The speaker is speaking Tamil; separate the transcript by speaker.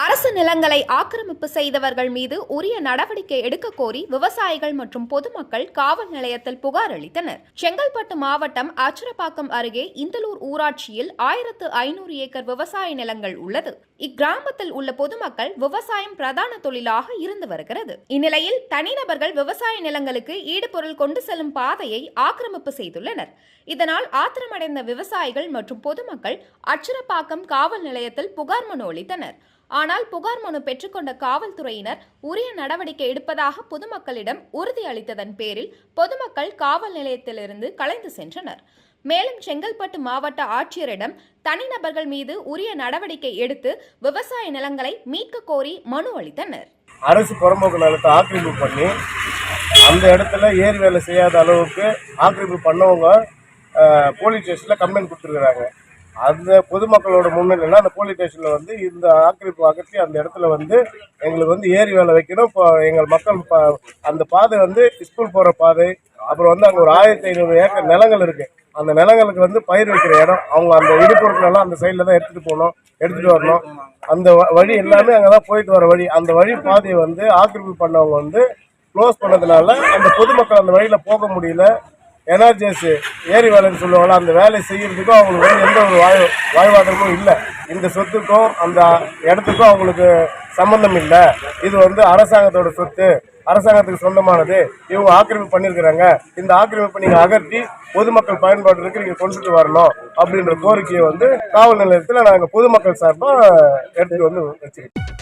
Speaker 1: அரசு நிலங்களை ஆக்கிரமிப்பு செய்தவர்கள் மீது உரிய நடவடிக்கை எடுக்க கோரி விவசாயிகள் மற்றும் பொதுமக்கள் காவல் நிலையத்தில் புகார் அளித்தனர். செங்கல்பட்டு மாவட்டம் அச்சரப்பாக்கம் அருகே இந்தலூர் ஊராட்சியில் ஆயிரத்து ஐநூறு ஏக்கர் விவசாய நிலங்கள் உள்ளது. இக்கிராமத்தில் உள்ள பொதுமக்கள் விவசாயம் பிரதான தொழிலாக இருந்து வருகிறது. இந்நிலையில் தனிநபர்கள் விவசாய நிலங்களுக்கு ஈடுபொருள் கொண்டு செல்லும் பாதையை ஆக்கிரமிப்பு செய்துள்ளனர். இதனால் ஆத்திரமடைந்த விவசாயிகள் மற்றும் பொதுமக்கள் அச்சரப்பாக்கம் காவல் நிலையத்தில் புகார் மனு அளித்தனர். ஆனால் புகார் மனு பெற்றுக்கொண்ட காவல்துறையினர் உரிய நடவடிக்கை எடுப்பதாக பொதுமக்களிடம் உறுதி அளித்ததன் பேரில் பொதுமக்கள் காவல் நிலையத்திலிருந்து கலைந்து சென்றனர். மேலும் செங்கல்பட்டு மாவட்ட ஆட்சியரிடம் தனிநபர்கள் மீது உரிய நடவடிக்கை எடுத்து விவசாய நிலங்களை மீட்க கோரி மனு அளித்தனர்.
Speaker 2: அரசு புறம்போக்கு நிலத்தை ஆக்கிரமிப்பு பண்ணி அந்த இடத்துல ஏரி வேலை செய்யாத அளவுக்கு ஆக்கிரமிப்பு பண்ணவங்க போலீஸ் ஸ்டேஷனில் கம்ப்ளைண்ட் கொடுத்துருக்குறாங்க. அந்த பொதுமக்களோட முன்னிலையில் அந்த போலீஸ் ஸ்டேஷனில் வந்து இந்த ஆக்கிரமிப்பு அகற்றி அந்த இடத்துல வந்து எங்களுக்கு வந்து ஏரி வேலை வைக்கணும். இப்போ எங்கள் மக்கள் ப- அந்த பாதை வந்து ஸ்கூல் போகிற பாதை அப்புறம் வந்து அங்கே ஒரு ஆயிரத்தி ஐநூறு ஏக்கர் நிலங்கள் இருக்குது அந்த நிலங்களுக்கு வந்து பயிர் வைக்கிற இடம். அவங்க அந்த இடுப்பொருட்களெல்லாம் அந்த சைடில் தான் எடுத்துகிட்டு போகணும் எடுத்துகிட்டு வரணும். அந்த வ- வழி எல்லாமே அங்கே தான் போயிட்டு வர வழி. அந்த வழி பாதையை வந்து ஆக்கிரமிப்பு பண்ணவங்க வந்து க்ளோஸ் பண்ணதுனால அந்த பொதுமக்கள் அந்த வழியில் போக முடியல. என்ஆர்ஜிஎஸ் ஏரி வேலைன்னு சொல்லுவாங்களா அந்த வேலையை செய்கிறதுக்கும் அவங்களுக்கு வந்து எந்த ஒரு வாய் வாழ்வாதாரமும் இல்லை. இந்த சொத்துக்கும் அந்த இடத்துக்கும் அவங்களுக்கு சம்மந்தம் இல்லை. இது வந்து அரசாங்கத்தோட சொத்து. அரசாங்கத்துக்கு சொந்தமானது. இவங்க ஆக்கிரமிப்பு பண்ணியிருக்கிறாங்க இந்த ஆக்கிரமிப்பை நீங்கள் அகற்றி பொதுமக்கள் பயன்பாட்டிற்கு நீங்கள் கொண்டுட்டு வரணும் அப்படின்ற கோரிக்கையை வந்து காவல் நிலையத்தில் நாங்கள் பொதுமக்கள் சார்பாக எடுத்துகிட்டு வந்து வச்சுருக்கோம்.